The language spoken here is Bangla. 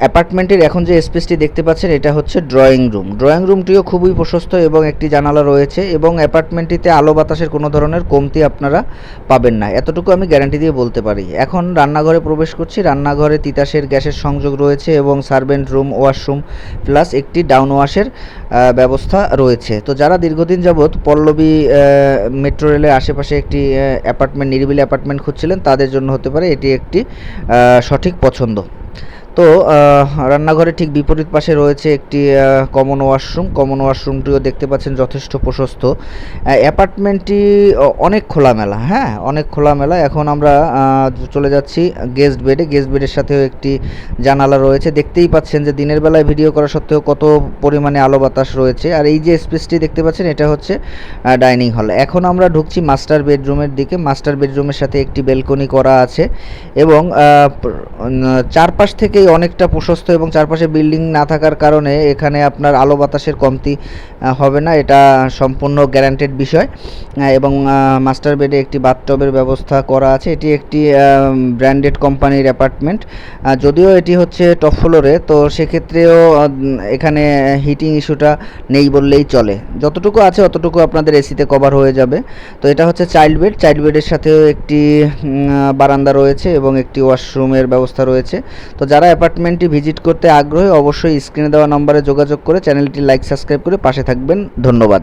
অ্যাপার্টমেন্টের এখন যে স্পেসটি দেখতে পাচ্ছেন, এটা হচ্ছে ড্রয়িং রুম ড্রয়িং রুমটিও খুবই প্রশস্ত এবং একটি জানালা রয়েছে এবং অ্যাপার্টমেন্টটিতে আলো বাতাসের কোনো ধরনের কমতি আপনারা পাবেন না। এতটুকু আমি গ্যারান্টি দিয়ে বলতে পারি। এখন রান্নাঘরে প্রবেশ করছি। রান্নাঘরে তিতাসের গ্যাসের সংযোগ রয়েছে এবং সার্ভেন্ট রুম ওয়াশরুম প্লাস একটি ডাউন ওয়াশের ব্যবস্থা রয়েছে। তো যারা দীর্ঘদিন যাবৎ পল্লবী মেট্রো রেলের আশেপাশে একটি অ্যাপার্টমেন্ট নিরিবিলি অ্যাপার্টমেন্ট খুঁজছিলেন, তাদের জন্য হতে পারে এটি একটি সঠিক পছন্দ। তো রান্নাঘরের ঠিক বিপরীত পাশে রয়েছে একটি কমন ওয়াশরুম কমন ওয়াশরুমটিও দেখতে পাচ্ছেন যথেষ্ট প্রশস্ত। অ্যাপার্টমেন্টটি অনেক খোলামেলা হ্যাঁ অনেক খোলামেলা। এখন আমরা চলে যাচ্ছি গেস্ট বেডে গেস্ট বেডের সাথেও একটি জানালা রয়েছে। দেখতেই পাচ্ছেন যে দিনের বেলায় ভিডিও করা সত্ত্বেও কত পরিমাণে আলো বাতাস রয়েছে। আর এই যে স্পেসটি দেখতে পাচ্ছেন, এটা হচ্ছে ডাইনিং হল এখন আমরা ঢুকছি মাস্টার বেডরুমের দিকে। মাস্টার বেডরুমের সাথে একটি বেলকনি করা আছে এবং চারপাশ থেকেই অনেকটা প্রশস্ত এবং চারপাশে বিল্ডিং না থাকার কারণে এখানে আপনার আলো বাতাসের কমতি হবে না। এটা সম্পূর্ণ গ্যারান্টেড বিষয়। এবং মাস্টার বেডে একটি বাথটবের ব্যবস্থা করা আছে। এটি একটি ব্র্যান্ডেড কোম্পানির অ্যাপার্টমেন্ট যদিও এটি হচ্ছে টপ ফ্লোরে তো সেক্ষেত্রেও এখানে হিটিং ইস্যুটা নেই বললেই চলে। যতটুকু আছে অতটুকু আপনাদের এসিতে কভার হয়ে যাবে। তো এটা হচ্ছে চাইল্ড বেড চাইল্ড বেডের সাথেও একটি বারান্দা রয়েছে এবং একটি ওয়াশরুমের ব্যবস্থা রয়েছে। তো যারা অ্যাপার্টমেন্টটি ভিজিট করতে আগ্রহী অবশ্যই স্ক্রিনে দেওয়া নম্বরে যোগাযোগ করে চ্যানেলটি লাইক, সাবস্ক্রাইব করে পাশে থাকবেন। ধন্যবাদ।